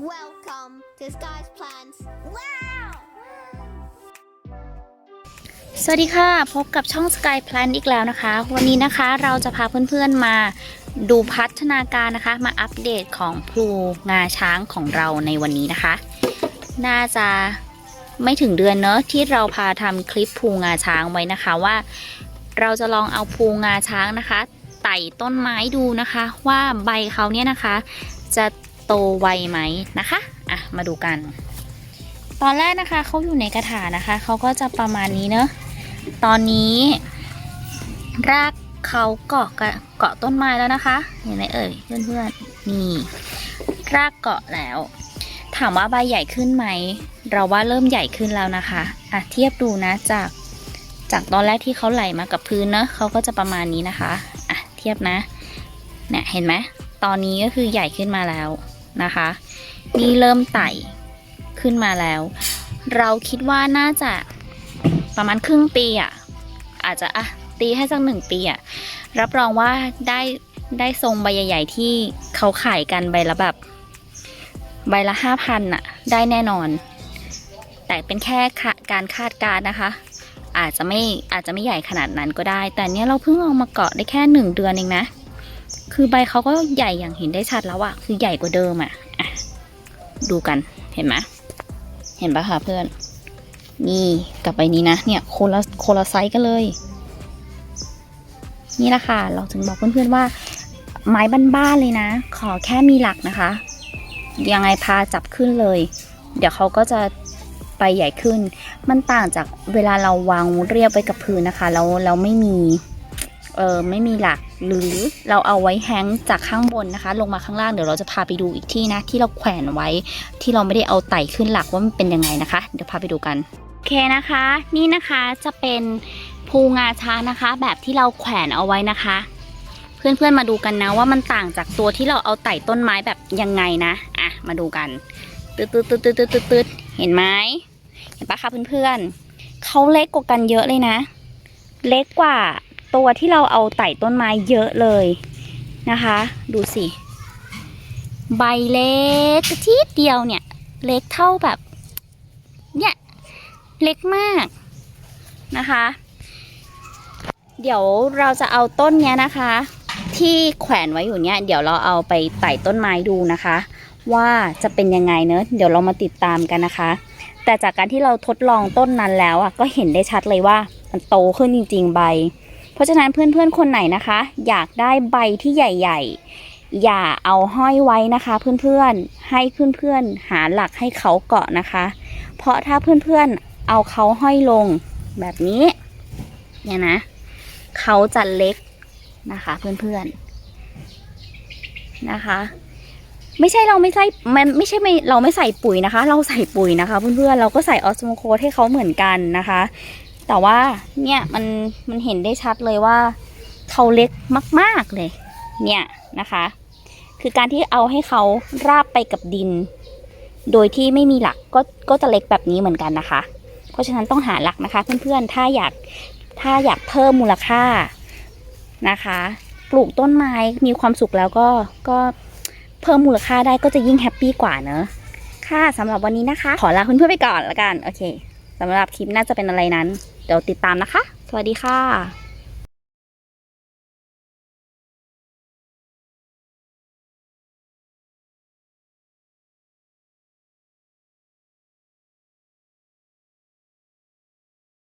Welcome to Sky's Plans. Wow! สวัสดีค่ะ พบกับช่อง Sky Plan อีกแล้วนะคะ วันนี้นะคะเราจะพาเพื่อนๆมาดูพัฒนาการนะคะ มาอัปเดตของพลูงาช้างของเราในวันนี้นะคะ น่าจะไม่ถึงเดือนเนอะที่เราพาทำคลิปภูงาช้างไว้นะคะว่า เราจะลองเอาภูงาช้างนะคะไต่ต้นไม้ดูนะคะ ว่าใบเขาเนี่ยนะคะ จะ โตไวไหมนะคะอะมาดูกัน ตอนแรกนะคะเขาอยู่ในกระถานะคะเขาก็จะประมาณนี้เนอะตอนนี้ รากเขาเกาะเกาะต้นไม้แล้วนะคะ เห็นไหมเอ่ยเพื่อนๆนี่ รากเกาะแล้ว ถามว่าใบใหญ่ขึ้นไหม เราว่าเริ่มใหญ่ขึ้นแล้วนะคะอะเทียบดูนะจากจากตอนแรกที่เขาไหลมากับพื้นเนอะเขาก็จะประมาณนี้นะคะอะเทียบนะเนี่ยเห็นไหมตอนนี้ก็คือใหญ่ขึ้นมาแล้ว นะคะ นี่เริ่มไต่ขึ้นมาแล้ว เราคิดว่าน่าจะประมาณครึ่งปีอะ อาจจะอะตีให้สักหนึ่งปีอะ รับรองว่าได้ได้ทรงใบใหญ่ๆที่เขาขายกันใบละแบบ ใบละห้าพันอะ ได้แน่นอน แต่เป็นแค่การคาดการณ์นะคะ อาจจะไม่อาจจะไม่ใหญ่ขนาดนั้นก็ได้ แต่เนี้ยเราเพิ่งเอามาเกาะได้แค่หนึ่งเดือนเองนะ คือใบเขาก็ใหญ่อย่างเห็นได้ชัดแล้วอะคือใหญ่กว่าเดิมอะอะดูกันเห็นไหมเห็นปะคะเพื่อน นี่กับใบนี้นะ เนี่ยโคนละโคนละไซส์กันเลย นี่แหละค่ะเราถึงบอกเพื่อนๆว่า ไม้บ้านๆเลยนะ ขอแค่มีหลักนะคะ ยังไงพาจับขึ้นเลย เดี๋ยวเขาก็จะไปใหญ่ขึ้น มันต่างจากเวลาเราวางเรียบไว้กับพื้นนะคะ แล้วเราไม่มี เออไม่มีหลักหรือเราเอาไว้แฮงก์จากข้างบนนะคะ ลงมาข้างล่างเดี๋ยวเราจะพาไปดูอีกที่นะ ที่เราแขวนไว้ที่เราไม่ได้เอาไต่ขึ้นหลักว่ามันเป็นยังไงนะคะ เดี๋ยวพาไปดูกันโอเคนะคะ นี่นะคะจะเป็นภูงาช้างนะคะ แบบที่เราแขวนเอาไว้นะคะ เพื่อนๆมาดูกันนะว่ามันต่างจากตัวที่เราเอาไต่ต้นไม้แบบยังไงนะอะมาดูกันตืดตืดตืดตืดตืดตืดเห็นไหมเห็นปะคะเพื่อนๆเขาเล็กกว่ากันเยอะเลยนะ เล็กกว่า ตัวที่เราเอาไต่ต้นไม้เยอะเลยนะคะ ดูสิ ใบเล็กทีเดียวเนี่ย เล็กเท่าแบบ เนี่ย เล็กมากนะคะ เดี๋ยวเราจะเอาต้นเนี้ยนะคะ ที่แขวนไว้อยู่เนี่ยเดี๋ยวเราเอาไปไต่ต้นไม้ดูนะคะ ว่าจะเป็นยังไงเนอะเดี๋ยวเรามาติดตามกันนะคะ แต่จากการที่เราทดลองต้นนั้นแล้วอะก็เห็นได้ชัดเลยว่ามันโตขึ้นจริง ๆ ใบ เพราะฉะนั้นเพื่อนๆคนไหนนะคะ อยากได้ใบที่ใหญ่ ๆ อย่าเอาห้อยไว้นะคะเพื่อนๆให้เพื่อนๆหาหลักให้เขาเกาะนะคะ เพราะถ้าเพื่อนๆเอาเขาห้อยลงแบบนี้เนี่ยนะเขาจะเล็กนะคะเพื่อนๆนะคะ ไม่ใช่เราไม่ใส่มันไม่ใช่ไม่เราไม่ใส่ปุ๋ยนะคะ เราใส่ปุ๋ยนะคะ เพื่อนๆเราก็ใส่ออสโมโคสให้เขาเหมือนกันนะคะ แต่ว่าเนี่ยมันมันเห็นได้ชัดเลยว่าเขาเล็กมาก ๆเลย เนี่ยนะคะ คือการที่เอาให้เขาราบไปกับดิน โดยที่ไม่มีหลักก็ก็จะเล็กแบบนี้เหมือนกันนะคะ เพราะฉะนั้นต้องหาหลักนะคะเพื่อนๆถ้าอยากถ้าอยากเพิ่มมูลค่านะคะ ปลูกต้นไม้มีความสุขแล้วก็ก็เพิ่มมูลค่าได้ก็จะยิ่งแฮปปี้กว่าเนอะค่ะสำหรับวันนี้นะคะ ขอลาเพื่อนๆไปก่อนละกัน โอเค สำหรับคลิปน่าจะเป็นอะไรนั้น เดี๋ยวติดตามนะคะ สวัสดีค่ะ